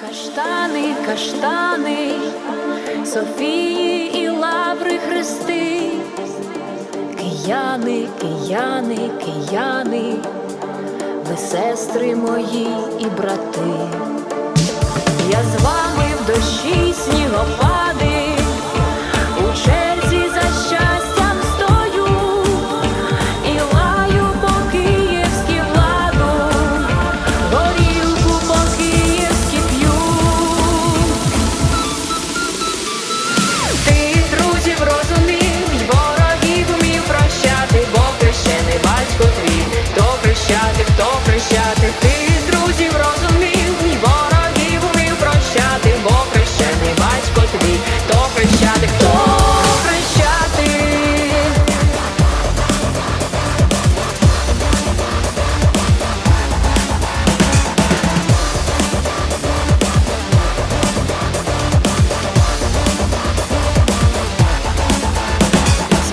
Каштани, каштани, Софії і лаври хрести, кияни, кияни, кияни, ви сестри мої і брати. Я з вами в дощі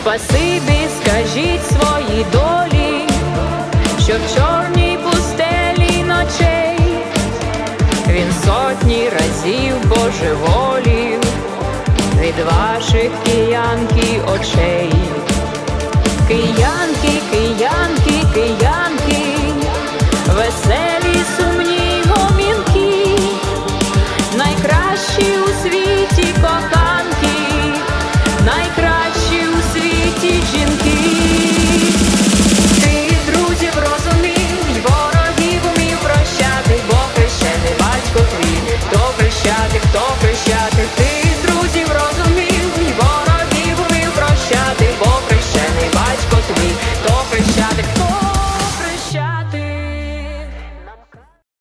Спасибі, скажіть своїй долі, що в чорній пустелі ночей він сотні разів божеволів від ваших киянки очей.